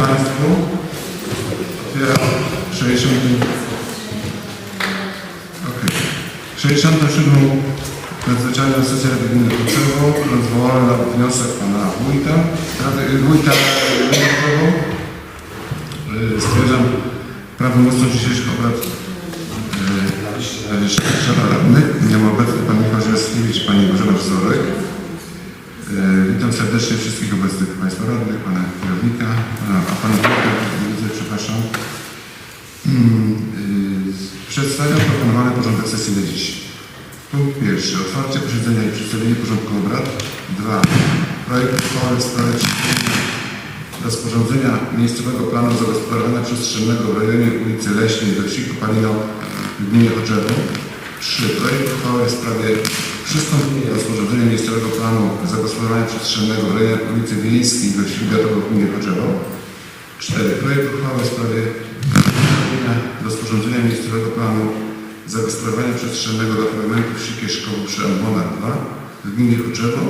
Państwu. Otwieram 60. Okej. 67. Nadzwyczajną sesję Rady Gminy Kocewo rozwołano na wniosek Pana Wójta, Wójta Y, Stwierdzam prawomocność dzisiejszych obrad na liście Szara Radnych. Nie ma obecny Pan Michał Żelskiewicz, Pani Bożena Wzorek. Y, Witam serdecznie wszystkich obecnych Państwa radnych, Pana kierownika, Pana, a Pana widzę, przepraszam. Mm, y, Przedstawiam proponowany porządek sesji na dziś. Punkt pierwszy. Otwarcie posiedzenia i przedstawienie porządku obrad. Dwa. Projekt uchwały w sprawie rozporządzenia miejscowego planu zagospodarowania przestrzennego w rejonie ulicy Leśnej we wsi Kopalino w gminie Choczewo. 3. Projekt uchwały w sprawie przystąpienia rozporządzenia miejscowego planu zagospodarowania przestrzennego w rejonie ulicy Wiejskiej we wsi Gatowo w gminie Choczewo. 4. Projekt uchwały w sprawie rozporządzenia miejscowego planu zagospodarowania przestrzennego do fragmentu wsi Kieszkowo przy Ambonach 2 w gminie Choczewo.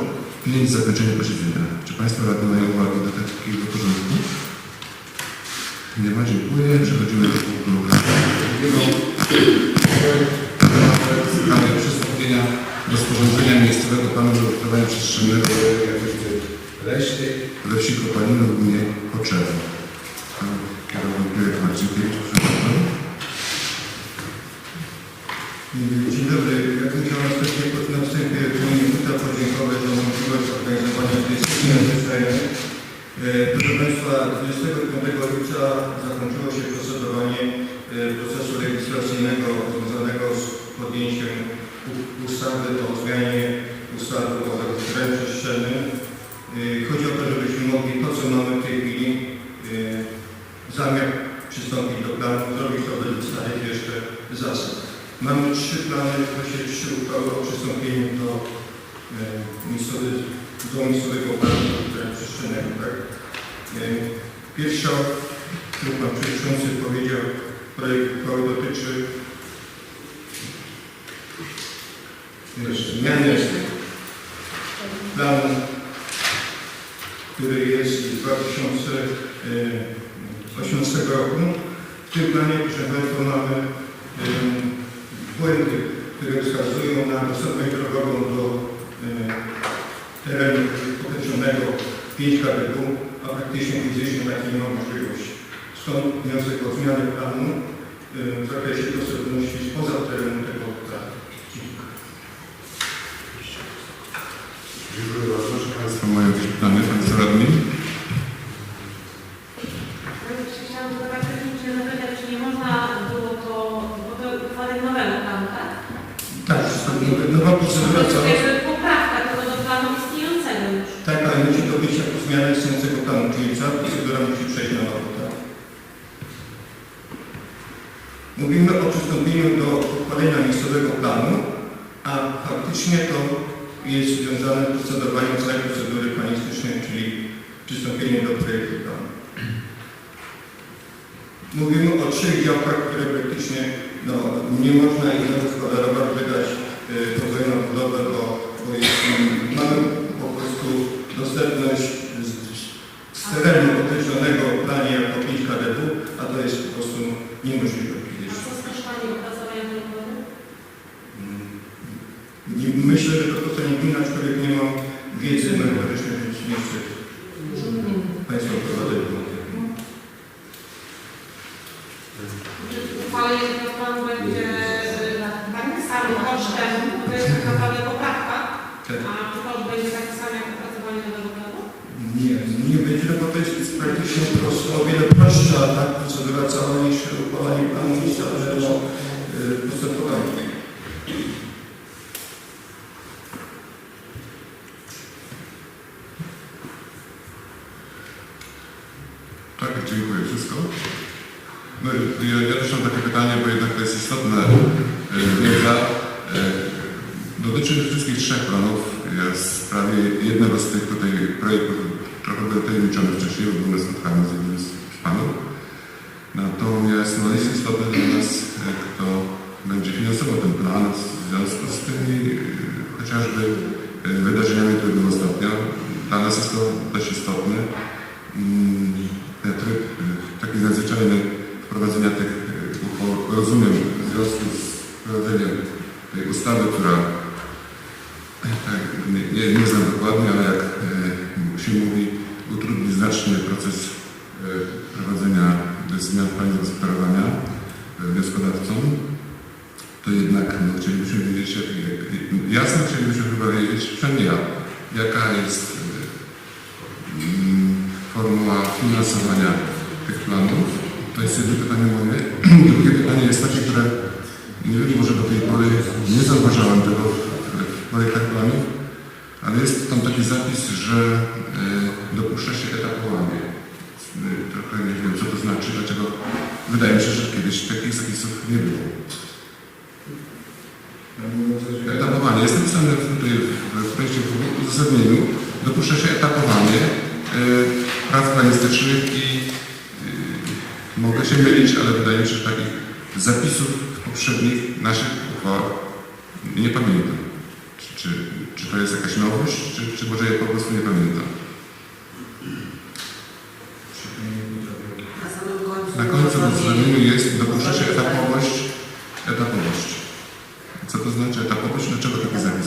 5. Zakończenie posiedzenia. Czy Państwo radni mają uwagi do takiego porządku? Nie ma, dziękuję. Przechodzimy do punktu drugiego. W przystąpienia rozporządzenia miejscowego planu zagospodarowania przestrzennego ulicy Leśnej we wsi Kopalino w gminie Choczewo. Pan Kierownik Marcinkiewicz, przepraszam. Dzień dobry. Ja bym chciał na wstępie, na wstępie Komunikuta podziękować za możliwość organizowania tej sesji nadzwyczajnej. E, Proszę Państwa, 25 lipca zakończyło się procedowanie e, procesu legislacyjnego związanego z podjęciem u- ustawy o zmianie ustawy o zagospodarowaniu przestrzennym. E, Chodzi o to, żebyśmy mogli to, co mamy w tej chwili, e, zamiar przystąpić do planu, zrobić to według starych jeszcze zasad. Mamy trzy plany, właściwie trzy uchwały o przystąpieniu do e, miejscowy, do miejscowego planu przestrzennego. Tak? E, pierwsza, którą Pan Przewodniczący powiedział, projekt uchwały dotyczy e, zmiany planu, który jest z 2018 roku. W tym planie, proszę Państwa, mamy błędy, które wskazują na dostępność drogową do e, terenu określonego 5 kW, a praktycznie fizycznie takiej nie ma możliwości. Stąd wniosek o zmianę planu e, w zakresie dostępności spoza terenu tego planu. Dziękuję bardzo. Czy Państwo mają jakieś pytania? Państwo radni? Chciałam tylko tak technicznie zapytać, czy nie można było to, bo to uchwalę nowego planu, tak? Tak, nowa- nowa procedura To cała. jest poprawka tylko do planu istniejącego już. Tak, ale musi to być jako zmiana istniejącego planu, czyli cała procedura musi przejść na nowo. Tak? Mówimy o przystąpieniu do uchwalenia miejscowego planu, a faktycznie to jest związane z procedowaniem całej procedury planistycznej, czyli przystąpieniem do projektu planu. Mówimy o trzech działkach, które praktycznie no, nie można ich zagospodarować, wydać y, pozwolenie na budowę, bo, bo jest, mm, mamy po prostu dostępność z, z terenu określonego w planie jako 5 KDW, a to jest po prostu niemożliwe. A co z kosztami opracowania tej uchwały? Mm, nie- Myślę, że to po prostu nie gmina, aczkolwiek nie mam wiedzy merytorycznej, więc nie chcę Państwa prowadzać do tego. Czy uchwalenie tego planu będzie y, samym kosztem, bo to jest tak naprawdę poprawka, Tak. a czy koszt będzie taki sam jak opracowanie nowego planu? Nie, nie będzie, no bo to jest praktycznie po prostu o wiele prostsza tak, procedura cała niż uchwalanie planu miejscowego y, postępowania. Tak, dziękuję. Wszystko? No, ja, ja też mam takie pytanie, bo jednak to jest istotna e, wiedza. E, dotyczy wszystkich trzech planów. Ja w sprawie jednego z tych tutaj projektów trochę był tajemniczony wcześniej, bo byłem spotkany z jednym z panów. Natomiast no, jest istotne dla nas, e, kto będzie finansował ten plan w związku z tymi e, chociażby e, wydarzeniami, które były ostatnio. Dla nas jest to dość istotne. Mm, Tryb ustawy, która tak, nie, nie, nie znam dokładnie, ale jak e, się mówi, utrudni znacznie proces e, prowadzenia zmian w planie zagospodarowania e, wnioskodawcom, to jednak no, chcielibyśmy wiedzieć, jak, jak, jasno chcielibyśmy chyba wiedzieć, przynajmniej ja, jaka jest e, mm, formuła finansowania tych planów. To jest jedno pytanie moje. Drugie pytanie jest takie, które nie wiem, może do tej pory nie zauważyłem tego w projektach planów, ale jest tam taki zapis, że e, dopuszcza się etapowanie. E, Trochę nie wiem, co to znaczy, dlaczego wydaje mi się, że kiedyś takich zapisów nie było. Etapowanie. Jest napisane tutaj w, projekcie w uzasadnieniu. Dopuszcza się etapowanie e, praw planistycznych i mogę się mylić, ale wydaje mi się, że takich zapisów w poprzednich naszych uchwałach nie pamiętam. Czy, czy, czy to jest jakaś nowość, czy, czy może ja po prostu nie pamiętam. Na samym końcu. Na końcu w uzasadnieniu jest dopuszcza się etapowość, etapowość. Co to znaczy etapowość? Dlaczego taki zapis?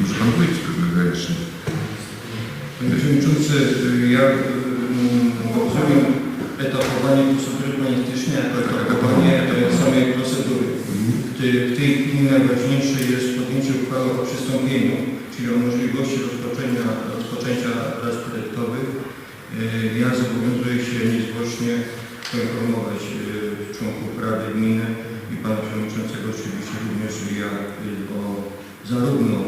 Może Pan powiedzieć wyjaśnić. Panie Przewodniczący, ja mm, rozumiem etapowanie procedury planistycznej jako etapowanie e, samej procedury. W tej, w tej chwili najważniejsze jest podjęcie uchwały o przystąpieniu, czyli o możliwości rozpoczęcia, rozpoczęcia prac projektowych. E, Ja zobowiązuję się niezwłocznie poinformować e, członków Rady Gminy i Pana Przewodniczącego oczywiście również ja e, o zarówno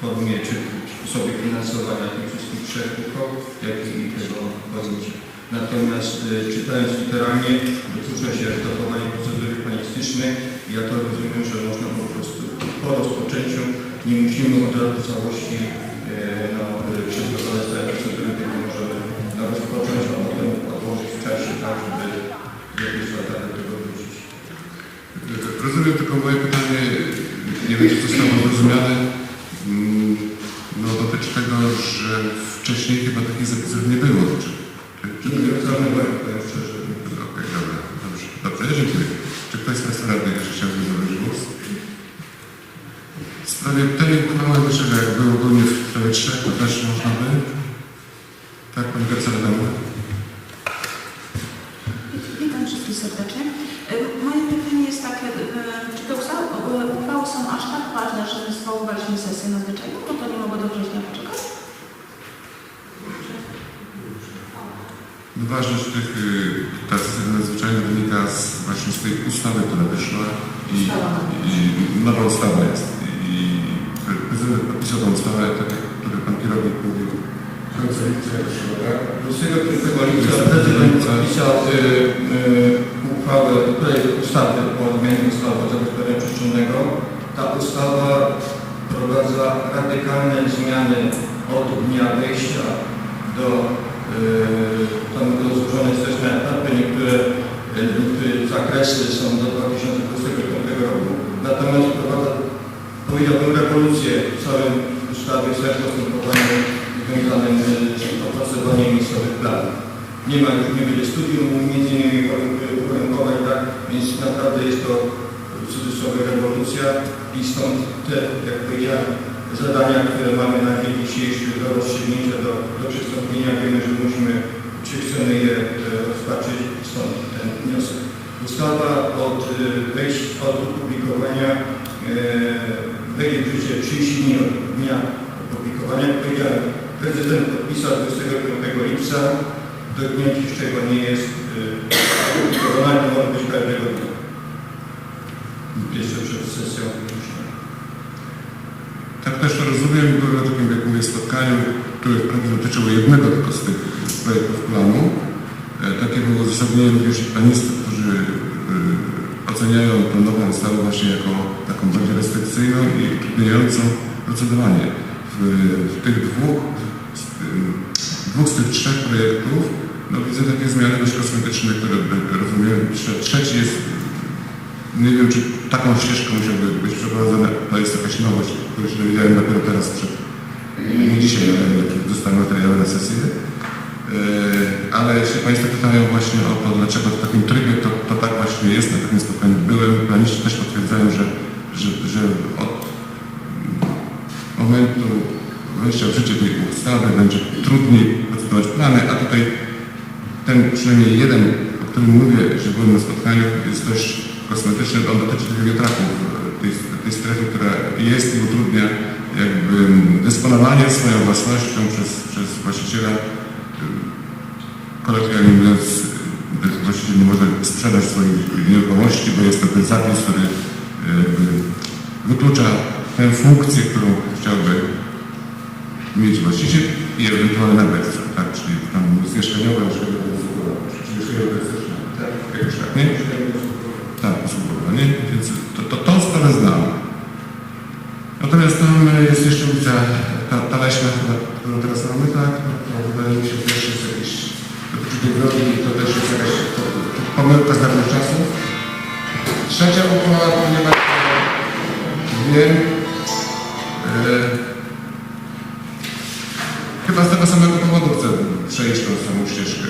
formie czy sposobie finansowania tych wszystkich trzech uchwał, jak i tego pozycji. Natomiast e, czytając literalnie, dotyczy się etapowania procedury planistycznej. Ja to rozumiem, że można po prostu po rozpoczęciu nie musimy od razu całości e, no, e, przygotować całej procedury, tylko możemy no, rozpocząć, a potem odłożyć w czasie tak, żeby jakiejś etapie do tego wrócić. Rozumiem tylko moje pytanie, nie wiem, czy zostało zrozumiane, mm, no dotyczy tego, że wcześniej chyba takich zapisów nie było. Czy, Okej, dobra, dobrze. Dobrze, dziękuję. Czy ktoś z Państwa radnych chciałby zabrać głos? W sprawie tej uchwały myślę, że jak było ogólnie w sprawie trzech, to też można by. Tak, Pani Kancelarii. Witam wszystkich serdecznie. E, Moje pytanie jest takie, e, czy te uchwały, e, uchwały są aż tak ważne, że zwoływaliśmy sesję nadzwyczajną, no to nie mogło do września poczekać? No Ważność tych, y, ta sesja nadzwyczajna wynika z, właśnie z tej ustawy, która wyszła i, i nowa ustawa jest. I prezydent podpisał tą ustawę, tak jak który Pan kierownik mówił, w końcu lipca wyszła, tak? 25 lipca prezydent podpisał y, y, uchwałę, projekt ustawy o zmianie ustawy o zagospodarowaniu przestrzennego. Ta ustawa wprowadza radykalne zmiany od dnia wejścia do y, tam było złożone jest też na etapy, niektóre, y, niektóre zakresy są do 2025 roku. Natomiast powiedziałbym, rewolucję w całym ustawie z postępowaniem związanym y, z opracowaniem miejscowych planów. Nie ma już, nie będzie studium między innymi warunkowań, tak? Więc naprawdę jest to w cudzysłowie rewolucja i stąd te, jak powiedziałem, zadania, które mamy na dzień dzisiejszy do rozstrzygnięcia, do, do przystąpienia, wiemy, że musimy, czy chcemy je e, rozpatrzyć, stąd ten wniosek. Ustawa od e, wejść, od opublikowania e, wejdzie w życie 30 dni od dnia opublikowania. Powiedziałem, prezydent podpisał 25 lipca, do dnia dzisiejszego nie jest e, opublikowana, nie może być każdego dnia. Jeszcze przed sesją września. Tak też to rozumiem, byłem na takim, jak mówię, spotkaniu, które wprawdzie dotyczyło jednego tylko z tych projektów planu. E, takie było uzasadnienie również i planistów, którzy e, oceniają tę nową ustawę właśnie jako i utrudniającą procedowanie. W, w tych dwóch, dwóch z tych trzech projektów no, widzę takie zmiany dość kosmetyczne, które rozumiem. Trze- Trzeci jest nie wiem, czy taką ścieżką musiałby być przeprowadzona. To jest jakaś nowość, której się dowiedziałem dopiero teraz przed, nie dzisiaj, ale dostałem materiały na sesję. ale jeśli Państwo pytają właśnie o to, dlaczego w takim trybie, to, to tak właśnie jest. Na takim spotkaniu byłem. Planiści też potwierdzają, że, że, że od momentu wejścia w życie tej ustawy będzie trudniej procedować plany, a tutaj ten przynajmniej jeden, o którym mówię, że byłem na spotkaniu, jest dość kosmetyczny. On dotyczy tych wiatraków, tej, tej strefy, która jest i utrudnia jakby dysponowanie swoją własnością przez, przez właściciela. Kolokwialnie mówiąc, właściciel nie może sprzedać swoich nieruchomości, bo jest to ten zapis, który wyklucza tę funkcję, którą chciałby mieć właściciel i ewentualny nabywca, tak, czyli tam mieszkaniowe, mieszkaniowe, tak, jakoś tak, nie? Tak, usługowanie, więc to, to, tą sprawę znam. Natomiast tam jest jeszcze ulica, ta, ta leśna, którą teraz mamy, tak, no, to wydaje mi się, też jest jakiś, dotyczy to też jest jakaś pomyłka z dawnych czasów. Trzecia uchwała, ponieważ wiem, e, Chyba z tego samego powodu chcę przejść tą samą ścieżkę,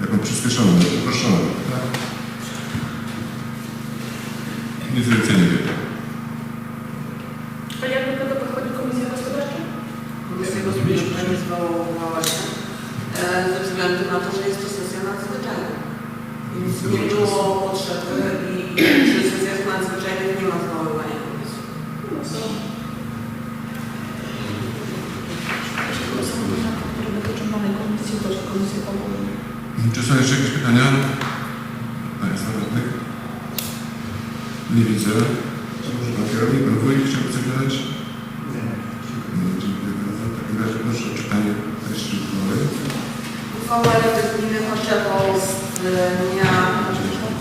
jaką przyspieszoną, uproszczoną. Tak? Nic więcej nie wiem. A jak do tego podchodzi Komisja Gospodarcza? Komisja Gospodarcza nie zwołała się e, ze względu na to, że jest to sesja nadzwyczajna. Więc nie było potrzeby i przy sesjach nadzwyczajnych nie ma zwoływania komisji. Są poprawki, które dotyczą danej komisji, to się komisja powołuje. Czy są jeszcze jakieś pytania? Państwa radnych? Nie widzę. Czy może pan kierownik, pan wójt chciałby coś dodać? Nie. Dziękuję bardzo. W takim razie proszę o czytanie treści uchwały. Uchwała Rady Gminy Choczewo z dnia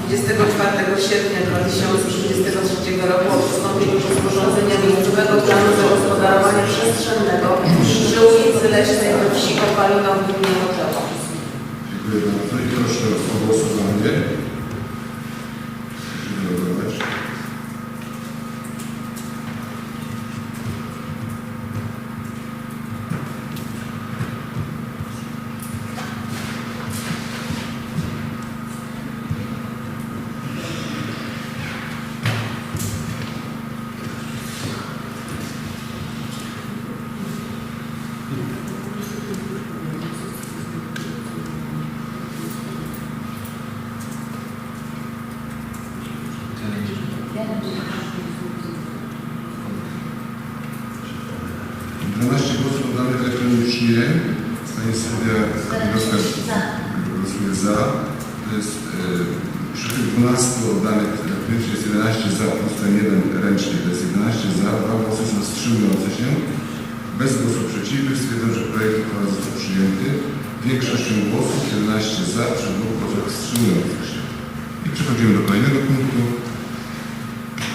24 sierpnia 2023 roku o przystąpieniu do sporządzenia miejscowego planu zagospodarowania przestrzennego przy ulicy Leśnej we wsi Kopalina w gminie Choczewo. Dziękuję bardzo i proszę o głosowanie. Proszę zalogować. Dwanaście głosów oddanych elektronicznie. Stanisławia Kowalska głosuje za. To jest e, przy tych 12 oddanych elektronicznie jest 11 za plus ten jeden ręcznie, to jest 11 za, dwa głosy są wstrzymujące się. Bez głosów przeciwnych stwierdzam, że projekt uchwały został przyjęty. Większością głosów 11 za, przy dwóch głosach wstrzymujących się. I przechodzimy do kolejnego punktu.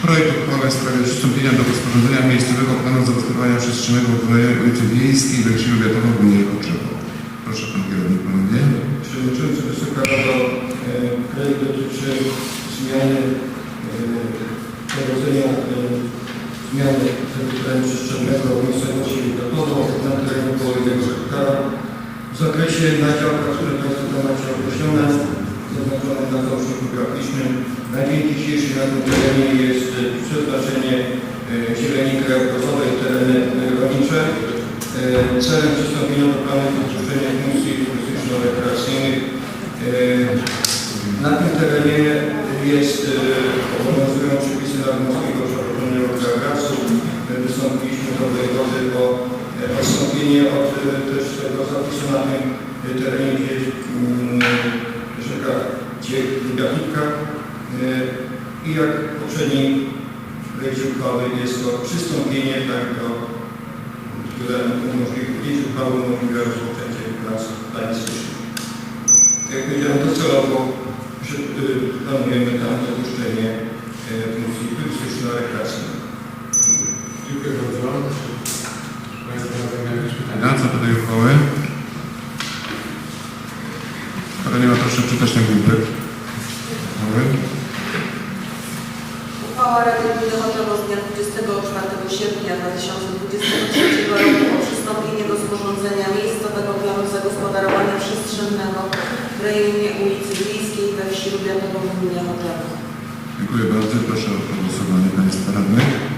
Projekt uchwały w sprawie przystąpienia do rozporządzenia miejscowego planu zagospodarowania przestrzennego w rejonie ulicy Wiejskiej we wsi Lubiatowo w gminie. Proszę Pan Kierownik, Panowie. Przewodniczący Wysoka Rado, e, projekt dotyczy zmiany e, prowadzenia e, zmiany terenu przestrzennego miejscowości Lubiatowo na terenie około 1 hektara w zakresie na działkach, które Państwo tam macie określone, zaznaczone na załączniku graficznym. Na dzień dzisiejszy na tym terenie jest e, przeznaczenie e, zieleni krajobrazowej, tereny e, rolnicze. E, Celem przystąpienia do planu dopuszczenia funkcji turystyczno-rekreacyjnych e, na tym terenie jest e, obowiązują przepisy Nadmorskiego Przeprowadzenia Krajobrazu. My Wystąpiliśmy do wojewody o odstąpienie od też tego zapisu na tym terenie, gdzie mm, rzeka Lubianika. I jak w poprzedniej projekcie uchwały jest to przystąpienie tak do które umożliwi, pięć uchwały umożliwia rozpoczęcie prac planistycznych. Jak powiedziałem, docelowo y, planujemy tam dopuszczenie e, funkcji turystyczno-rekreacyjnej. Dziękuję bardzo. Państwo mają jakieś pytania co do tej uchwały? Skoro nie ma, proszę czytać na grupy. Uchwały. Uchwała Rady Gminy Choczewo z dnia 24 sierpnia 2023 roku o przystąpieniu do sporządzenia miejscowego planu zagospodarowania przestrzennego przestrzennego rejonie ulicy we wsi Lubiatowo w gminie. Dziękuję bardzo. Proszę o głosowanie Państwa radnych.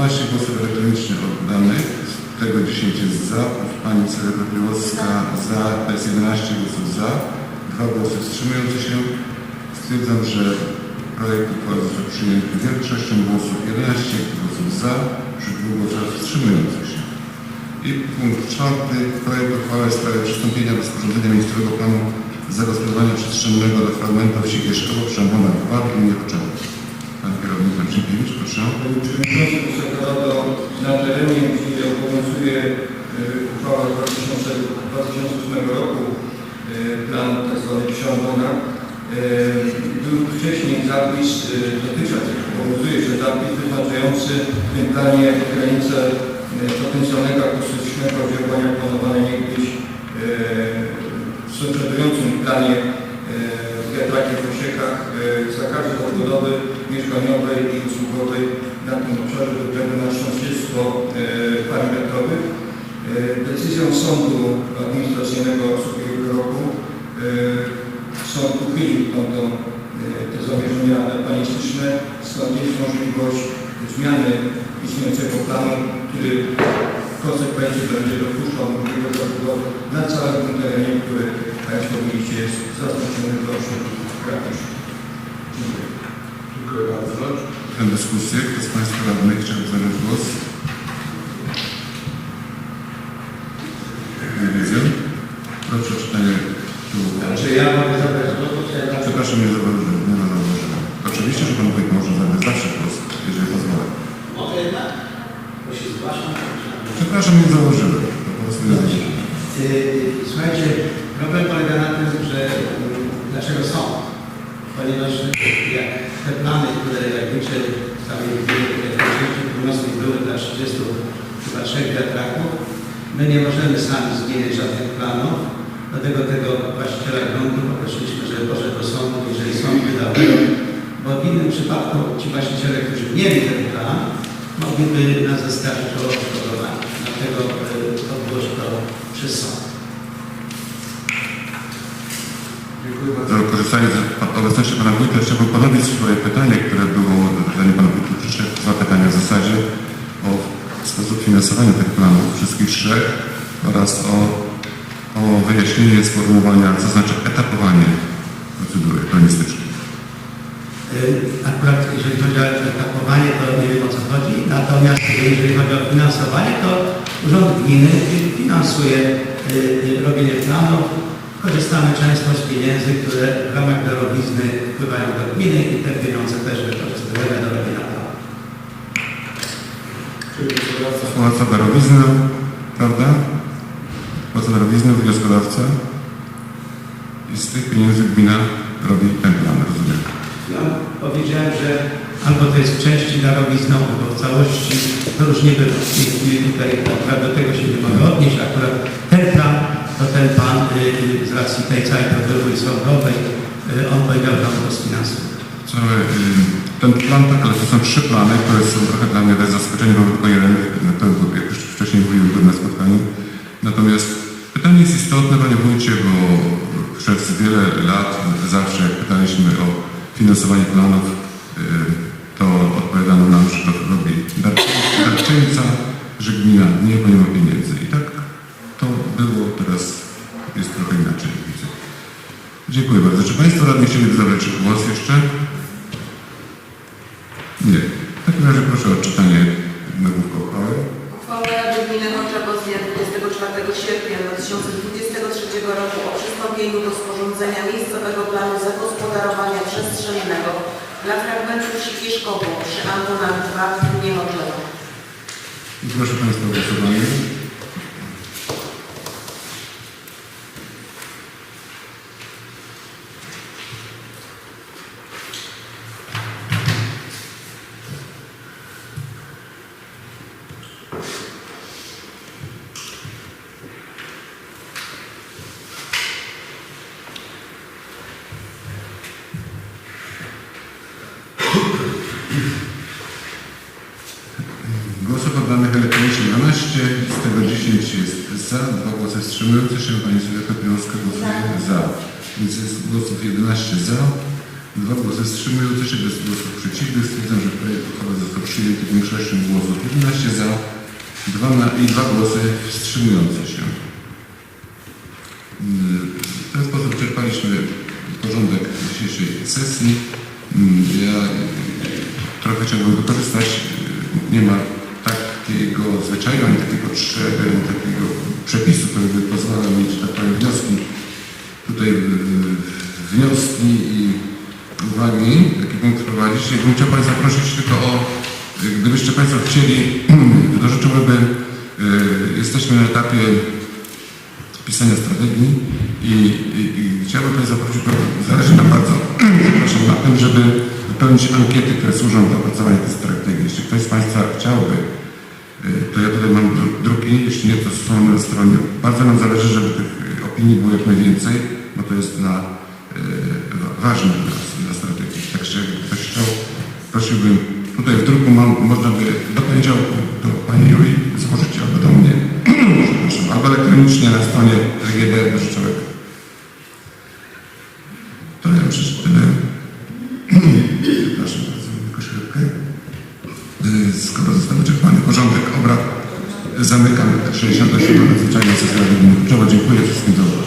Dwanaście głosów elektronicznie oddanych, z tego 10 jest za, pani Celebra Piłowska za, to jest 11 głosów za, dwa głosy wstrzymujące się. Stwierdzam, że projekt uchwały został przyjęty większością głosów. 11 głosów za, przy dwóch głosach wstrzymujących się. I punkt czwarty, projekt uchwały w sprawie przystąpienia do sporządzenia miejscowego planu zagospodarowania przestrzennego do fragmentu wsi Kieszkowo przy Ambonach 2 w gminie. Pan kierownik Marcinkiewicz, proszę. Panie Przewodniczący, Wysoka Rado, na terenie, gdzie obowiązuje e, uchwała z 2000 2008 roku, e, plan tzw. Książona, był wcześniej zapis, e, dotychczas obowiązuje się zapis wyznaczający w tym planie granice e, potencjalnego akustycznego działania planowane niegdyś e, w sąsiadującym planie e, w Osiekach e, zakazu odbudowy mieszkaniowej i usługowej na tym obszarze ze względu na sąsiedztwo e, farm wiatrowych. Decyzją Sądu Administracyjnego z ubiegłego roku e, sąd uchylił tą, tą, e, te zamierzenia planistyczne, stąd jest możliwość zmiany istniejącego planu, który w konsekwencji będzie dopuszczał możliwość odbudowy na całym terenie, który Państwo widzicie jest zaznaczony w ośrodku graficznym. Dziękuję. Dziękuję bardzo. Tę dyskusję. Kto z Państwa radnych chciałby zabrać głos? Nie widzę. Proszę o czytanie tyłu. Czy ja mogę zabrać głos? Przepraszam, nie zauważyłem. Nie ma zauważyłem. Oczywiście, że Pan Wójt może zabrać zawsze głos, jeżeli pozwolę. Mogę jednak? Bo się zgłaszam. Przepraszam, nie zauważyłem. To po prostu nie zauważyłem. Yy, Słuchajcie, problem polega na tym, że yy, dlaczego są? Ponieważ jak te plany, które jak liczę w całej części północnej były dla 30 chyba trzech wiatraków, my nie możemy zmienić żadnych planów, dlatego tego właściciela gruntu poprosiliśmy, żeby poszedł do sądu, jeżeli sąd wydał bo w innym przypadku ci właściciele, którzy mieli ten plan, mogliby nas zaskarżyć o odszkodowanie. Dlatego odbyło się to przez sąd. Dziękuję bardzo. Korzystając z obecności Pana Wójta, chciałbym ponowić swoje pytanie, które było, zanim Pan Wójt przyszedł, dwa pytania w zasadzie o sposób finansowania tych planów, wszystkich trzech oraz o, o wyjaśnienie sformułowania, co znaczy etapowanie procedury planistycznej. Y, Akurat jeżeli chodzi o etapowanie, to nie wiem o co chodzi. Natomiast jeżeli chodzi o finansowanie, to Urząd Gminy finansuje y, robienie planów. Korzystamy często z pieniędzy, które w ramach darowizny wpływają do gminy i te pieniądze też wykorzystujemy do robienia planów. Płaca darowiznę, prawda? Darowiznę wnioskodawca i z tych pieniędzy gmina robi ten plan, rozumiem. Ja powiedziałem, że albo to jest w części darowizną, albo w całości, to już nie było. W tej chwili tutaj akurat do tego się nie mogę odnieść. Akurat ten plan, to ten pan y, z racji tej całej procedury sądowej, y, on powiedział, że on to sfinansuje. Cały, y, ten plan, tak, ale to są trzy plany, które są trochę dla mnie też zaskoczenie, bo tylko jeden, jak już wcześniej mówiłem na spotkaniu. Natomiast pytanie jest istotne, Panie Wójcie, bo przez wiele lat zawsze jak pytaliśmy o finansowanie planów, y, to odpowiadano nam, że to robi darczyńca, że gmina nie, bo nie ma pieniędzy. I tak to było, teraz jest trochę inaczej, widzę. Dziękuję bardzo. Czy Państwo radni chcieliby zabrać głos jeszcze? Nie. W takim razie proszę o odczytanie nagłówka uchwały. Uchwała Rady Gminy Choczewo z dnia 24 sierpnia 2023 roku o przystąpieniu do sporządzenia miejscowego planu zagospodarowania przestrzennego dla fragmentu wsi Kieszkowo przy Antonach 2 w. I proszę Państwa głosowanie. 10 jest za, wstrzymujące się, pani Sylwia Pepiąska głosuje za. Więc jest głosów 11 za, dwa głosy wstrzymujące się, bez głosów przeciwnych. Stwierdzam, że projekt uchwały został przyjęty większością głosów 11 za dwa na, i dwa głosy wstrzymujące się. W ten sposób czerpaliśmy porządek dzisiejszej sesji. Ja trochę chciałbym wykorzystać, nie ma takiego zwyczaju, ani takiego, trze- y, takiego przepisu, który by pozwalał mieć, tak powiem, wnioski. Tutaj y, wnioski i uwagi, jakie bym wprowadzić. Ja bym chciał Państwa prosić tylko o, gdybyście Państwo chcieli, to życzyłbym, y, jesteśmy na etapie pisania strategii i, i, i chciałbym Państwa prosić, bo zależy nam bardzo na tym, żeby wypełnić ankiety, które służą do opracowania tej strategii. Jeśli ktoś z Państwa chciałby, y, to ja tutaj mam druki, jeśli nie, to są na stronie. Bardzo nam zależy, żeby tych y, opinii było jak najwięcej, bo to jest dla, wa- ważne dla, dla strategii. Także ktoś chciał, prosiłbym, tutaj w druku mam, można by do poniedziałku do Pani Julii złożyć albo do mnie, albo elektronicznie na stronie RGD Dożyczowego. 67 nadzwyczajnej ze sprawy gminy Kluczowa. Dziękuję wszystkim za